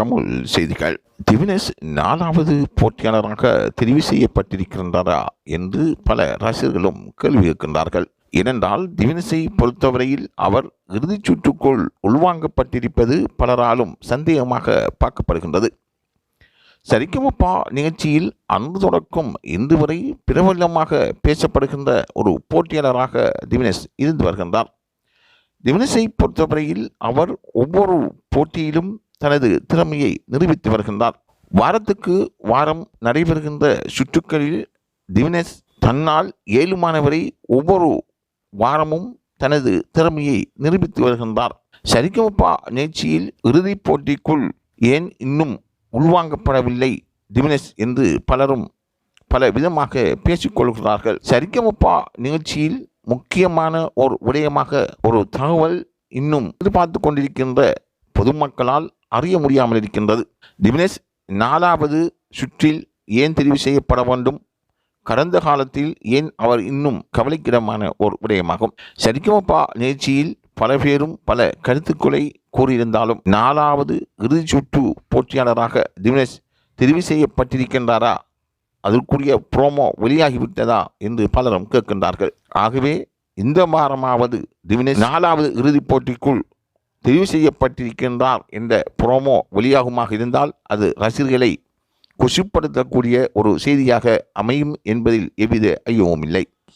தமிழ் செய்திகள். திவினஸ் நாலாவது போட்டியாளராக தெரிவு செய்யப்பட்டிருக்கின்றாரா என்று பல ரசிகர்களும் கேள்வி கேட்கின்றார்கள். ஏனென்றால் திவினஸை பொறுத்தவரையில் அவர் இறுதிச் சுற்றுக்குள் உள்வாங்கப்பட்டிருப்பது பலராலும் சந்தேகமாக பார்க்கப்படுகின்றது. சரிகமப்பா நிகழ்ச்சியில் அன்று தொடக்கம் இன்று வரை பிரபலமாக பேசப்படுகின்ற ஒரு போட்டியாளராக திவினஸ் இருந்து வருகின்றார். திவினஸை பொறுத்தவரையில் அவர் ஒவ்வொரு போட்டியிலும் தனது திறமையை நிரூபித்து வருகின்றார். வாரத்துக்கு வாரம் நடைபெறுகின்ற சுற்றுக்களில் திவினஸ் தன்னால் ஏழுமானவரை ஒவ்வொரு வாரமும் தனது திறமையை நிரூபித்து வருகின்றார். சரிகமப்பா நிகழ்ச்சியில் இறுதிப் போட்டிக்குள் ஏன் இன்னும் உள்வாங்கப்படவில்லை திவினேஷ் என்று பலரும் பல விதமாக பேசிக்கொள்கிறார்கள் சரிகமப்பா நிகழ்ச்சியில் முக்கியமான ஒரு விடயமாக ஒரு தகவல் இன்னும் எதிர்பார்த்து கொண்டிருக்கின்ற பொதுமக்களால் அறிய முடியாமல் இருக்கின்றது. திவினேஷ் நாலாவது சுற்றில் ஏன் தெரிவு செய்யப்பட வேண்டும்? கடந்த காலத்தில் ஏன் அவர் இன்னும் கவலைக்கிடமான ஒரு விடயமாகும். சரிகமப்பா நிகழ்ச்சியில் பல பேரும் பல கருத்துக்களை கூறியிருந்தாலும் நாலாவது இறுதிச் சுற்று போட்டியாளராக திவினேஷ் தெரிவு செய்யப்பட்டிருக்கின்றாரா? அதற்குரிய ப்ரோமோ வெளியாகிவிட்டதா என்று பலரும் கேட்கின்றார்கள். ஆகவே இந்த வாரமாவது திவினேஷ் நாலாவது இறுதிப் போட்டிக்குள் தெரிவு செய்யப்பட்டிருக்கின்றார் என்ற புரோமோ வெளியாகுமாக இருந்தால் அது ரசிகர்களை குஷிப்படுத்தக்கூடிய ஒரு செய்தியாக அமையும் என்பதில் எவ்வித ஐயமும் இல்லை.